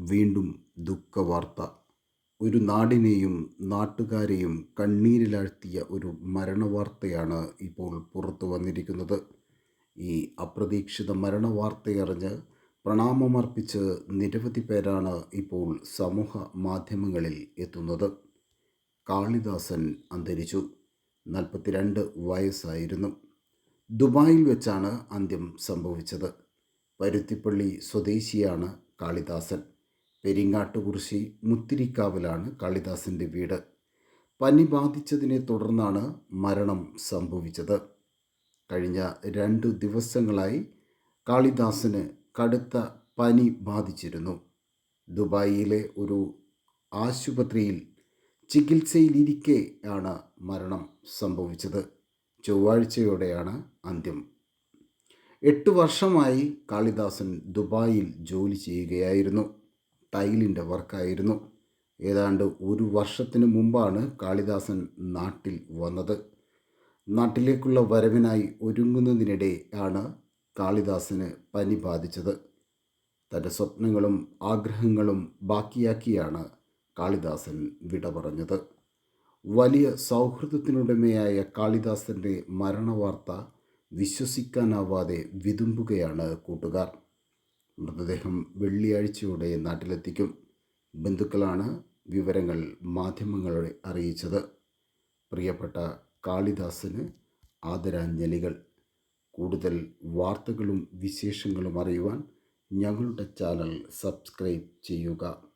വീണ്ടും ദുഃഖവാർത്ത. ഒരു നാടിനെയും നാട്ടുകാരെയും കണ്ണീരിലാഴ്ത്തിയ ഒരു മരണവാർത്തയാണ് ഇപ്പോൾ പുറത്തു വന്നിരിക്കുന്നത്. ഈ അപ്രതീക്ഷിത മരണവാർത്തയറിഞ്ഞ് പ്രണാമമർപ്പിച്ച് നിരവധി പേരാണ് ഇപ്പോൾ സമൂഹ മാധ്യമങ്ങളിൽ എത്തുന്നത്. കാളിദാസൻ അന്തരിച്ചു. നാൽപ്പത്തിരണ്ട് വയസ്സായിരുന്നു. ദുബായിൽ വെച്ചാണ് അന്ത്യം സംഭവിച്ചത്. പരുത്തിപ്പള്ളി സ്വദേശിയാണ് കാളിദാസൻ. പെരിങ്ങാട്ടുകുറിശി മുത്തിരിക്കാവിലാണ് കാളിദാസന്റെ വീട്. പനി ബാധിച്ചതിനെ തുടർന്നാണ് മരണം സംഭവിച്ചത്. കഴിഞ്ഞ രണ്ട് ദിവസങ്ങളായി കാളിദാസന് കടുത്ത പനി ബാധിച്ചിരുന്നു. ദുബായിലെ ഒരു ആശുപത്രിയിൽ ചികിത്സയിലിരിക്കെയാണ് മരണം സംഭവിച്ചത്. ചൊവ്വാഴ്ചയോടെയാണ് അന്ത്യം. എട്ട് വർഷമായി കാളിദാസൻ ദുബായിൽ ജോലി ചെയ്യുകയായിരുന്നു. ടൈലിന്റെ വർക്കായിരുന്നു. ഏതാണ്ട് ഒരു വർഷത്തിന് മുമ്പാണ് കാളിദാസൻ നാട്ടിൽ വന്നത്. നാട്ടിലേക്കുള്ള വരവിനായി ഒരുങ്ങുന്നതിനിടെ ആണ് കാളിദാസന് പനി ബാധിച്ചത്. തന്റെ സ്വപ്നങ്ങളും ആഗ്രഹങ്ങളും ബാക്കിയാക്കിയാണ് കാളിദാസൻ വിട പറഞ്ഞത് വലിയ സൗഹൃദത്തിനുടമയായ കാളിദാസന്റെ മരണവാർത്ത വിശ്വസിക്കാനാവാതെ വിതുമ്പുകയാണ് കൂട്ടുകാർ. മൃതദേഹം വെള്ളിയാഴ്ചയോടെ നാട്ടിലെത്തിക്കും. ബന്ധുക്കളാണ് വിവരങ്ങൾ മാധ്യമങ്ങളെ അറിയിച്ചത്. പ്രിയപ്പെട്ട കാളിദാസന് ആദരാഞ്ജലികൾ. കൂടുതൽ വാർത്തകളും വിശേഷങ്ങളും അറിയുവാൻ ഞങ്ങളുടെ ചാനൽ സബ്സ്ക്രൈബ് ചെയ്യുക.